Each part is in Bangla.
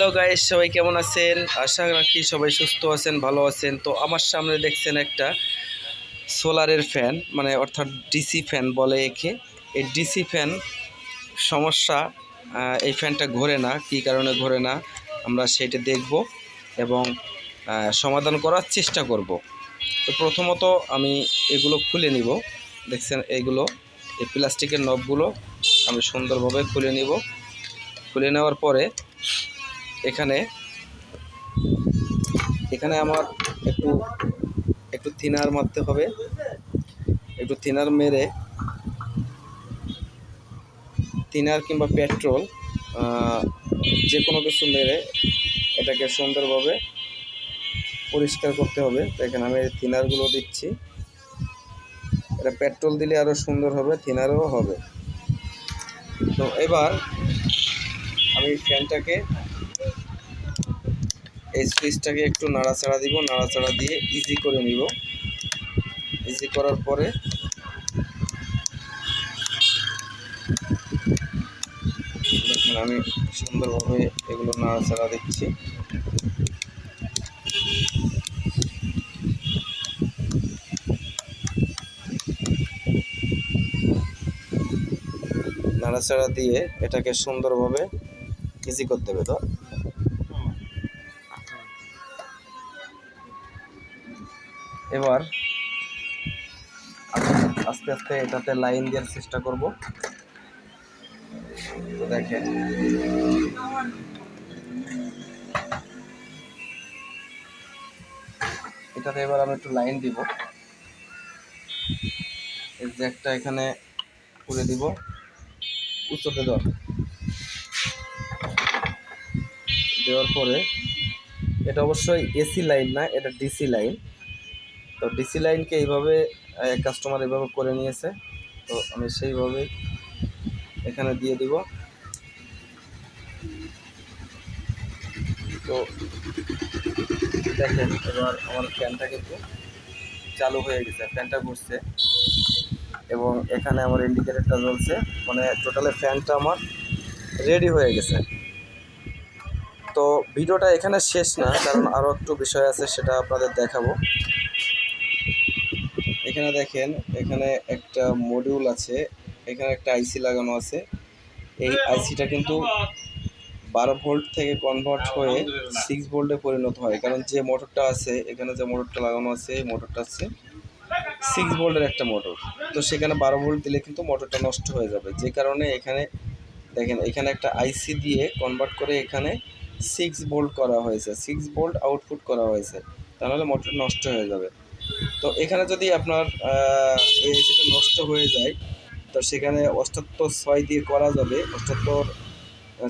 হ্যালো গাইস সবাই কেমন আছেন? আশা রাখি সবাই সুস্থ আছেন, ভালো আছেন। তো আমার সামনে দেখছেন একটা সোলারের ফ্যান মানে অর্থাৎ ডিসি ফ্যান বলে একে। এই ডিসি ফ্যান সমস্যা এই ফ্যানটা ঘোরে না, কী কারণে ঘোরে না, আমরা সেটা দেখব এবং সমাধান করার চেষ্টা করব। তো প্রথমত আমি এগুলো খুলে নিব। দেখছেন, এগুলো, এই প্লাস্টিকের নবগুলো আমি সুন্দরভাবে খুলে নিব। খুলে নেওয়ার পরে এখানে এখানে আমার একটু একটু থিনার মারতে হবে। একটু থিনার মেরে, থিনার কিংবা পেট্রোল যে কোনো কিছু মেরে এটাকে সুন্দরভাবে পরিষ্কার করতে হবে। তো এখানে আমি থিনারগুলো দিচ্ছি। এটা পেট্রোল দিলে আরও সুন্দর হবে, থিনারও হবে। তো এবার আমি ফ্যানটাকে এই সুইচটাকে একটু নাড়াচাড়া দিব, নাড়াচাড়া দিয়ে ইজি করে নিব। ইজি করার পরে আমি সুন্দরভাবে এগুলো নাড়াচাড়া দিচ্ছি। নাড়াচাড়া দিয়ে এটাকে সুন্দরভাবে ইজি করতে হবে তো। এবার আস্তে আস্তে এটাতে লাইন দেওয়ার চেষ্টা করব। তো দেখেন। এটাতে এবার আমি একটু লাইন দিব। এই জ্যাকটা এখানে করে দিব। উচ্চতে দেওয়ার দেওয়ার পরে এটা অবশ্যই এসি লাইন না, এটা ডিসি লাইন। তো ডিসি লাইনকে এইভাবে কাস্টমার এভাবে করে নিয়েছে। তো আমি সেইভাবেই এখানে দিয়ে দিব। তো দেখেন, এবার আমার ফ্যানটা কিন্তু চালু হয়ে গেছে ফ্যানটা ঘুরছে। এবং এখানে আমার ইন্ডিকেটরটা জ্বলছে মানে টোটালে ফ্যানটা আমার রেডি হয়ে গেছে। তো ভিডিওটা এখানে শেষ না, কারণ আরও একটু বিষয় আছে, সেটা আপনাদের দেখাবো। এখানে দেখেন, এখানে একটা মডিউল আছে, এখানে একটা আইসি লাগানো আছে। এই আইসিটা কিন্তু বারো ভোল্ট থেকে কনভার্ট হয়ে সিক্স ভোল্টে পরিণত হয়। কারণ যে মোটরটা আছে, এখানে যে মোটরটা লাগানো আছে, এই মোটরটা আছে সিক্স ভোল্টের একটা মোটর তো সেখানে বারো ভোল্ট দিলে কিন্তু মোটরটা নষ্ট হয়ে যাবে। যে কারণে এখানে দেখেন, এখানে একটা আইসি দিয়ে কনভার্ট করে এখানে সিক্স ভোল্ট করা হয়েছে। সিক্স ভোল্ট আউটপুট করা হয়েছে। তাহলে মোটর নষ্ট হয়ে যাবে। তো এখানে যদি আপনার এই নষ্ট হয়ে যায়, তো সেখানে অষ্টাত্তর ছয় দিয়ে করা যাবে। অষ্টাত্তর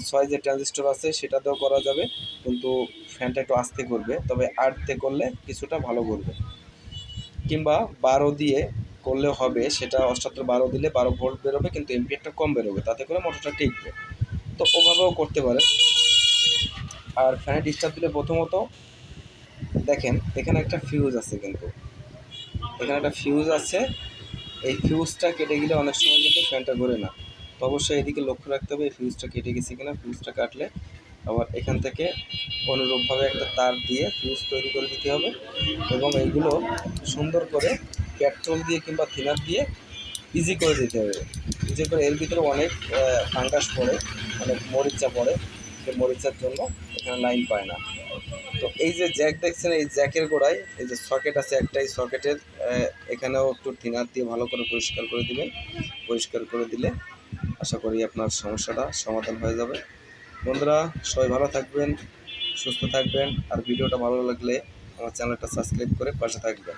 ছয় যে ট্রানজিস্টর আছে, সেটাতেও করা যাবে, কিন্তু ফ্যানটা একটু আস্তে করবে। তবে আটতে করলে কিছুটা ভালো করবে। কিংবা বারো দিয়ে করলে হবে, সেটা অষ্টাত্তর বারো দিলে বারো ভোল্ট বেরোবে, কিন্তু এমপিআরটা কম বেরোবে, তাতে করে মোটরটা টিকবে। তো ওভাবেও করতে পারে আর ফ্যানে ডিস্টার্ব দিলে প্রথমত, দেখেন, এখানে একটা ফিউজ আছে কিন্তু। এখানে একটা ফিউজ আছে। এই ফিউজটা কেটে গেলে অনেক সময় কিন্তু ফ্যানটা ঘোরে না। তো অবশ্যই এদিকে লক্ষ্য রাখতে হবে, এই ফিউজটা কেটে গেছে কিনা ফিউজটা কাটলে। আবার এখান থেকে অনুরূপভাবে একটা তার দিয়ে ফিউজ তৈরি করে দিতে হবে এবং এইগুলো সুন্দর করে পেট্রোল দিয়ে কিংবা থিনার দিয়ে ইজি করে দিতে হবে। ইজি করে এর ভিতরে অনেক ফাঙ্গাস পড়ে, অনেক মরিচা পড়ে। সেই মরিচার জন্য এখানে লাইন পায় না। তো এই যে জ্যাক দেখছেন, এই জ্যাকের গোড়ায়, এই যে সকেট আছে একটাই, সকেটের এখানেও একটু থিনার দিয়ে ভালো করে পরিষ্কার করে দিবেন। পরিষ্কার করে দিলে আশা করি আপনার সমস্যাটা সমাধান হয়ে যাবে। বন্ধুরা, সবাই ভালো থাকবেন, সুস্থ থাকবেন, আর ভিডিওটা ভালো লাগলে আমার চ্যানেলটা সাবস্ক্রাইব করে পাশে থাকবেন।